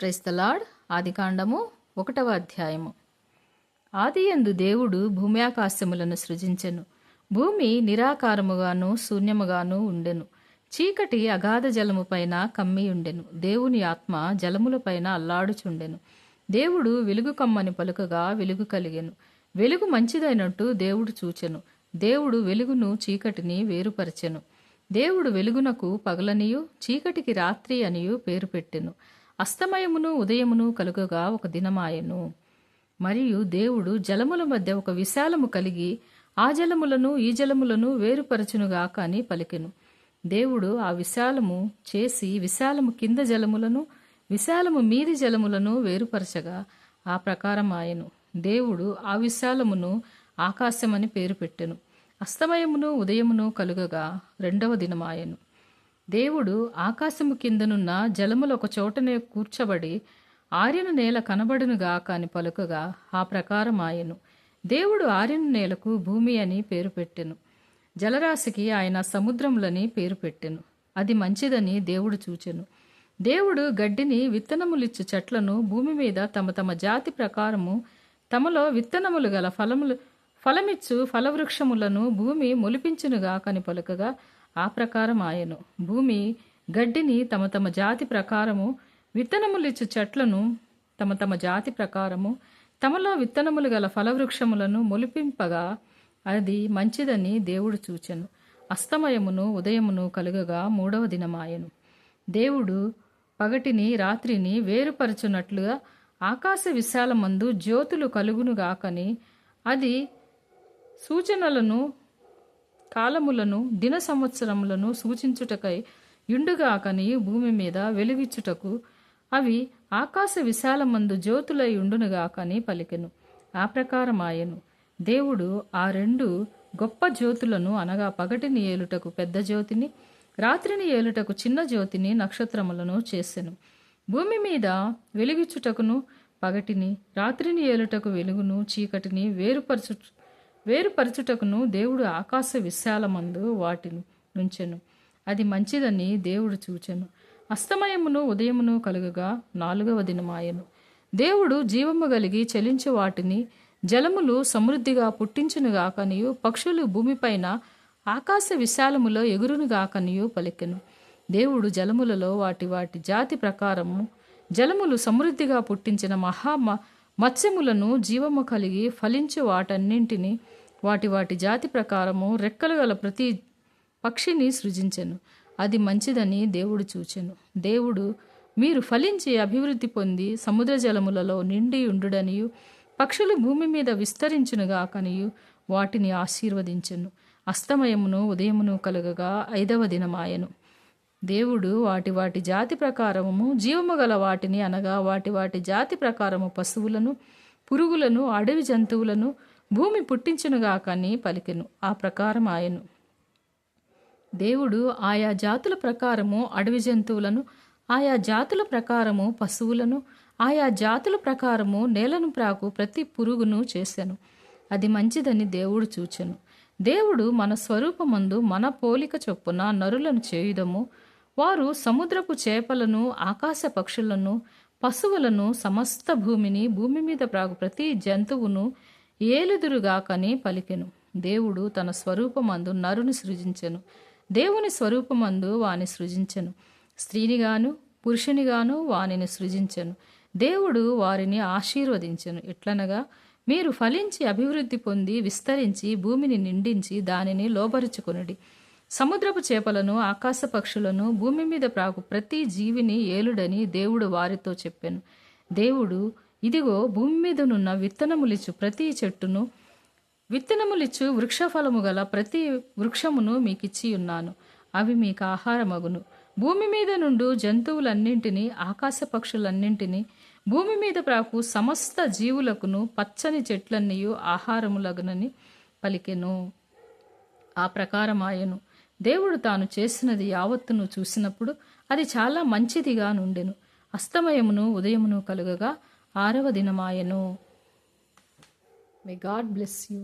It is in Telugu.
క్రైస్తలాడ్ ఆదికాండము ఒకటవ అధ్యాయము. ఆది ఎందు దేవుడు భూమి ఆకాశములను సృజించెను. భూమి నిరాకారముగాను శూన్యముగాను ఉండెను. చీకటి అగాధ జలము పైన కమ్మి ఉండెను. దేవుని ఆత్మ జలములపైన అల్లాడుచుండెను. దేవుడు వెలుగు కమ్మని పలుకగా వెలుగు కలిగెను. వెలుగు మంచిదైనట్టు దేవుడు చూచెను. దేవుడు వెలుగును చీకటిని వేరుపరచెను. దేవుడు వెలుగునకు పగలనియు చీకటికి రాత్రి అనియు పేరు పెట్టెను. అస్తమయమును ఉదయమును కలుగగా ఒక దినమాయెను. మరియు దేవుడు జలముల మధ్య ఒక విశాలము కలిగి ఆ జలములను ఈ జలములను వేరుపరచునుగాక అని పలికెను. దేవుడు ఆ విశాలము చేసి విశాలము కింద జలములను విశాలము మీది జలములను వేరుపరచగా ఆ ప్రకారం ఆయను దేవుడు ఆ విశాలమును ఆకాశమని పేరు పెట్టెను. అస్తమయమును ఉదయమును కలుగగా రెండవ దినమాయెను. దేవుడు ఆకాశము కిందనున్న జలములు ఒక చోటనే కూర్చబడి ఆర్యన నేల కనబడునుగా కాని పలుకగా ఆ ప్రకారం ఆయను. దేవుడు ఆర్యన నేలకు భూమి అని పేరు పెట్టెను. జలరాశికి ఆయన సముద్రములని పేరు పెట్టెను. అది మంచిదని దేవుడు చూచెను. దేవుడు గడ్డిని విత్తనములిచ్చు చెట్లను భూమి మీద తమ తమ జాతి ప్రకారము తమలో విత్తనములు గల ఫలములు ఫలమిచ్చు ఫలవృక్షములను భూమి మొలిపించునుగా కని పలుకగా ఆ ప్రకారం ఆయను. భూమి గడ్డిని తమ తమ జాతి ప్రకారము విత్తనములిచ్చు చెట్లను తమ తమ జాతి ప్రకారము తమలో విత్తనములు గల ఫలవృక్షములను మొలిపింపగా అది మంచిదని దేవుడు చూచెను. అస్తమయమును ఉదయమును కలుగగా మూడవ దినమాయను. దేవుడు పగటిని రాత్రిని వేరుపరచునట్లుగా ఆకాశ విశాలమందు జ్యోతులు కలుగునుగాకని అది సూచనలను కాలములను దిన సంవత్సరములను సూచించుటకై యుండుగాకని భూమి మీద వెలుగిచ్చుటకు అవి ఆకాశ విశాలమందు జ్యోతులై ఉండునుగాకని పలికెను. ఆ ప్రకారమాయను. దేవుడు ఆ రెండు గొప్ప జ్యోతులను అనగా పగటిని ఏలుటకు పెద్ద జ్యోతిని రాత్రిని ఏలుటకు చిన్న జ్యోతిని నక్షత్రములను చేసెను. భూమి మీద వెలిగిచ్చుటకును పగటిని రాత్రిని ఏలుటకు వెలుగును చీకటిని వేరుపరచు వేరుపరచుటకును దేవుడు ఆకాశ విశాలమందు వాటిని నుంచెను. అది మంచిదని దేవుడు చూచెను. అస్తమయమును ఉదయమును కలుగగా నాలుగవ దినమాయను. దేవుడు జీవము కలిగి చలించు వాటిని జలములు సమృద్ధిగా పుట్టించునుగాకనియు పక్షులు భూమిపైన ఆకాశ విశాలములో ఎగురునుగాకనియు పలికెను. దేవుడు జలములలో వాటి వాటి జాతి ప్రకారము జలములు సమృద్ధిగా పుట్టించిన మహా మత్స్యములను జీవము కలిగి ఫలించు వాటన్నింటినీ వాటి వాటి జాతి ప్రకారము రెక్కలు గల ప్రతి పక్షిని సృజించెను. అది మంచిదని దేవుడు చూచెను. దేవుడు మీరు ఫలించి అభివృద్ధి పొంది సముద్ర జలములలో నిండి ఉండుడనియు పక్షులు భూమి మీద విస్తరించునుగాకనియు వాటిని ఆశీర్వదించెను. అస్తమయమును ఉదయమును కలుగగా ఐదవ దినమాయను. దేవుడు వాటి వాటి జాతి ప్రకారము జీవము గల వాటిని అనగా వాటి వాటి జాతి ప్రకారము పశువులను పురుగులను అడవి జంతువులను భూమి పుట్టించునుగాకని పలికెను. ఆ ప్రకారం ఆయను. దేవుడు ఆయా జాతుల ప్రకారము అడవి జంతువులను ఆయా జాతుల ప్రకారము పశువులను ఆయా జాతుల ప్రకారము నేలను ప్రాకు ప్రతి పురుగును చేశాను అది మంచిదని దేవుడు చూచెను. దేవుడు మన స్వరూపమందు మన పోలిక చొప్పున నరులను చేయుదము. వారు సముద్రపు చేపలను ఆకాశ పక్షులను పశువులను సమస్త భూమిని భూమి మీద ప్రాగు ప్రతి జంతువును ఏలుదురుగాకని పలికెను. దేవుడు తన స్వరూపమందు నరుని సృజించెను. దేవుని స్వరూపమందు వాని సృజించెను. స్త్రీనిగాను పురుషునిగాను వానిని సృజించెను. దేవుడు వారిని ఆశీర్వదించెను. ఎట్లనగా మీరు ఫలించి అభివృద్ధి పొంది విస్తరించి భూమిని నిండించి దానిని లోబరుచుకొనుడి. సముద్రపు చేపలను ఆకాశ పక్షులను భూమి మీద ప్రాకు ప్రతి జీవిని ఏలుడని దేవుడు వారితో చెప్పాను. దేవుడు ఇదిగో భూమి మీదనున్న విత్తనములిచ్చు ప్రతి చెట్టును విత్తనములిచ్చు వృక్షఫలము గల ప్రతి వృక్షమును మీకిచ్చి ఉన్నాను. అవి మీకు ఆహారమగును. భూమి మీద నుండు జంతువులన్నింటినీ ఆకాశ పక్షులన్నింటినీ భూమి మీద ప్రాకు సమస్త జీవులకును పచ్చని చెట్లన్నీయు ఆహారములగునని పలికెను. ఆ ప్రకారమాయను. దేవుడు తాను చేసినది యావత్తును చూసినప్పుడు అది చాలా మంచిదిగా నుండెను. అస్తమయమును ఉదయమును కలుగగా ఆరవ దినమాయను మే గాడ్ బ్లెస్ యూ